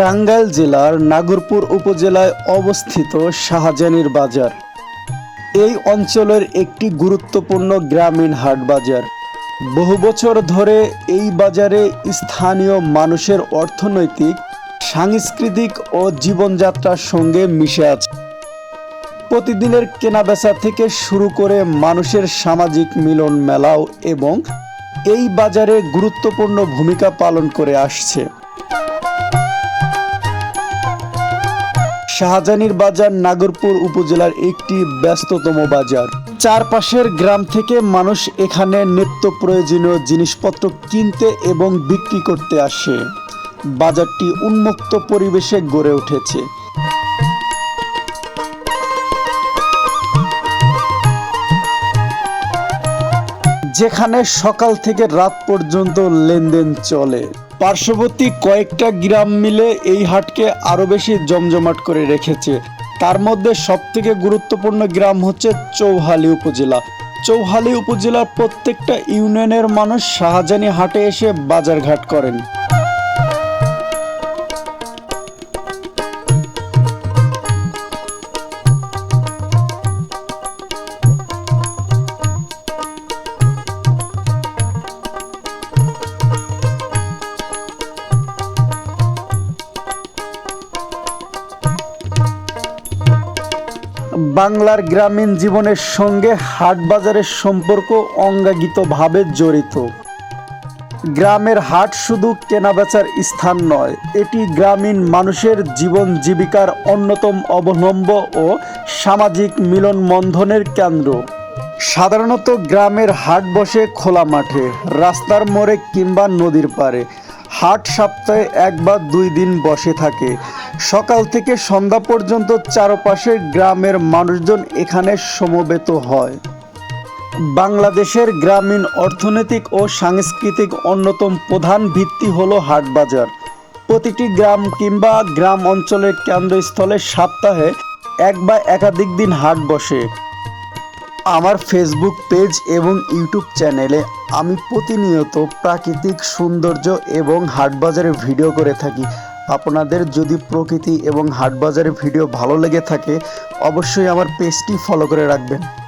টাঙ্গাইল জেলার নাগরপুর উপজেলায় অবস্থিত শাহজানির বাজার। এই অঞ্চলের একটি গুরুত্বপূর্ণ গ্রামীণ হাট বাজার। বহু বছর ধরে এই বাজারে স্থানীয় মানুষের অর্থনৈতিক, সাংস্কৃতিক ও জীবনযাত্রার সঙ্গে মিশে আছে। প্রতিদিনের কেনাবেচা থেকে শুরু করে মানুষের সামাজিক মিলন মেলাও এবং এই বাজারে গুরুত্বপূর্ণ ভূমিকা পালন করে আসছে। শাহজানির বাজার নাগরপুর উপজেলার একটি ব্যস্ততম বাজার। চারপাশের গ্রাম থেকে মানুষ এখানে নিত্য প্রয়োজনীয় জিনিসপত্র কিনতে এবং বিক্রি করতে আসে। বাজারটি উন্মুক্ত পরিবেশে গড়ে উঠেছে। যেখানে সকাল থেকে রাত পর্যন্ত লেনদেন চলে। পার্শ্ববর্তী কয়েকটা গ্রাম মিলে এই হাটকে আরও বেশি জমজমাট করে রেখেছে। তার মধ্যে সবথেকে গুরুত্বপূর্ণ গ্রাম হচ্ছে চৌহালি উপজেলা। চৌহালি উপজেলার প্রত্যেকটা ইউনিয়নের মানুষ শাহজানি হাটে এসে বাজারঘাট করেন। বাংলার গ্রামীণ জীবনের সঙ্গে হাট বাজারের সম্পর্ক অঙ্গাগিতভাবে জড়িত। গ্রামের হাট শুধু কেনাবেচার স্থান নয়, এটি গ্রামীণ মানুষের জীবন জীবিকার অন্যতম অবলম্ব ও সামাজিক মিলন বন্ধনের কেন্দ্র। সাধারণত গ্রামের হাট বসে খোলা মাঠে, রাস্তার মোড়ে কিংবা নদীর পাড়ে। হাট সপ্তাহে এক বা দুই দিন বসে থাকে। সকাল থেকে সন্ধ্যা পর্যন্ত চারপাশের গ্রামের মানুষজন এখানে সমবেত হয়। বাংলাদেশের গ্রামীণ অর্থনৈতিক ও সাংস্কৃতিক অন্যতম প্রধান ভিত্তি হলো হাট বাজার প্রতিটি গ্রাম কিংবা গ্রাম অঞ্চলের কেন্দ্রস্থলে সপ্তাহে এক বা একাধিক দিন হাট বসে। আমার ফেসবুক পেজ এবং ইউটিউব চ্যানেলে আমি প্রতিনিয়ত প্রাকৃতিক সৌন্দর্য এবং হাটবাজারের ভিডিও করে থাকি। আপনাদের যদি প্রকৃতি এবং হাটবাজারের ভিডিও ভালো লেগে থাকে, অবশ্যই আমার পেজটি ফলো করে রাখবেন।